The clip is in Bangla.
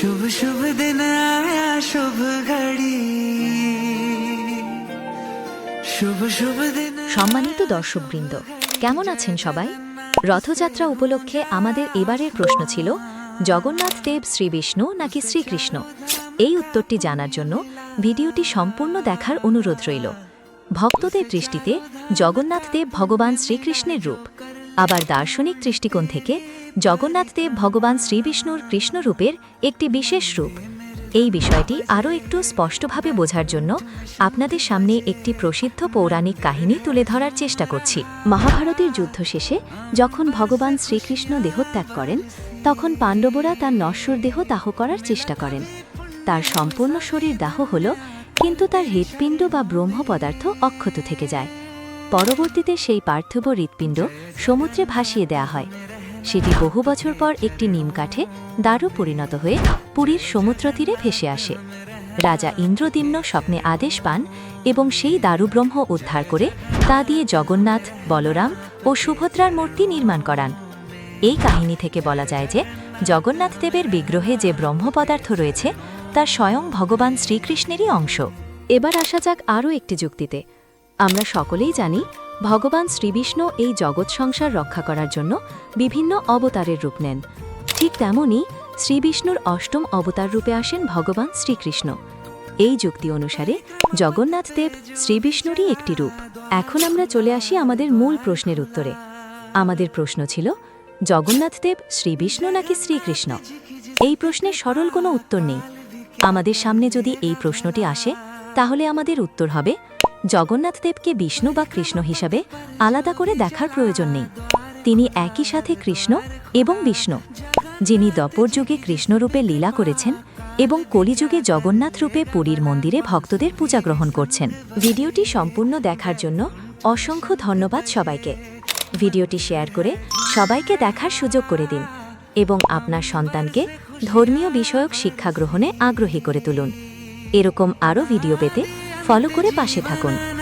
शुभ शुभ दिन आया शुभ घड़ी शुभ शुभ दिन সম্মানিত দর্শকবৃন্দ কেমন আছেন সবাই রথযাত্রা উপলক্ষে আমাদের এবারের প্রশ্ন ছিল জগন্নাথ দেব শ্রী বিষ্ণু নাকি শ্রীকৃষ্ণ এই উত্তরটি জানার জন্য ভিডিওটি সম্পূর্ণ দেখার অনুরোধ রইল ভক্তদের দৃষ্টিতে জগন্নাথ দেব ভগবান শ্রীকৃষ্ণের রূপ আবার দার্শনিক দৃষ্টিকোণ থেকে জগন্নাথ দেব ভগবান শ্রীবিষ্ণুর কৃষ্ণরূপের একটি বিশেষ রূপ। এই বিষয়টি আরও একটু স্পষ্টভাবে বোঝার জন্য আপনাদের সামনে একটি প্রসিদ্ধ পৌরাণিক কাহিনী তুলে ধরার চেষ্টা করছি। মহাভারতের যুদ্ধ শেষে যখন ভগবান শ্রীকৃষ্ণ দেহত্যাগ করেন, তখন পাণ্ডবরা তার নশ্বর দেহ দাহ করার চেষ্টা করেন। তার সম্পূর্ণ শরীর দাহ হল, কিন্তু তার হৃৎপিণ্ড বা ব্রহ্ম পদার্থ অক্ষত থেকে যায়। পরবর্তীতে সেই পার্থিব হৃৎপিণ্ড সমুদ্রে ভাসিয়ে দেয়া হয়। সেটি বহু বছর পর একটি নিমকাঠে দারু পরিণত হয়ে পুরীর সমুদ্র তীরে ভেসে আসে। রাজা ইন্দ্রদিম্ন স্বপ্নে আদেশ পান এবং সেই দারুব্রহ্ম উদ্ধার করে তা দিয়ে জগন্নাথ, বলরাম ও সুভদ্রার মূর্তি নির্মাণ করান। এই কাহিনী থেকে বলা যায় যে জগন্নাথ দেবের বিগ্রহে যে ব্রহ্ম পদার্থ রয়েছে, তা স্বয়ং ভগবান শ্রীকৃষ্ণেরই অংশ। এবার আসা যাক আরও একটি যুক্তিতে। আমরা সকলেই জানি ভগবান শ্রীবিষ্ণু এই জগৎ সংসার রক্ষা করার জন্য বিভিন্ন অবতারের রূপ নেন। ঠিক তেমনই শ্রীবিষ্ণুর অষ্টম অবতার রূপে আসেন ভগবান শ্রীকৃষ্ণ। এই যুক্তি অনুসারে জগন্নাথ দেব শ্রীবিষ্ণুরই একটি রূপ। এখন আমরা চলে আসি আমাদের মূল প্রশ্নের উত্তরে। আমাদের প্রশ্ন ছিল, জগন্নাথ দেব শ্রীবিষ্ণু নাকি শ্রীকৃষ্ণ? এই প্রশ্নের সরল কোনো উত্তর নেই। আমাদের সামনে যদি এই প্রশ্নটি আসে, তাহলে আমাদের উত্তর হবে জগন্নাথ দেবকে বিষ্ণু বা কৃষ্ণ হিসাবে আলাদা করে দেখার প্রয়োজন নেই। তিনি একই সাথে কৃষ্ণ এবং বিষ্ণু, যিনি দপর যুগে কৃষ্ণরূপে লীলা করেছেন এবং কলিযুগে জগন্নাথ রূপে পুরীর মন্দিরে ভক্তদের পূজা গ্রহণ করছেন। ভিডিওটি সম্পূর্ণ দেখার জন্য অসংখ্য ধন্যবাদ সবাইকে। ভিডিওটি শেয়ার করে সবাইকে দেখার সুযোগ করে দিন এবং আপনার সন্তানকে ধর্মীয় বিষয়ক শিক্ষা গ্রহণে আগ্রহী করে তুলুন। এরকম আরও ভিডিও পেতে ফলো করে পাশে থাকুন।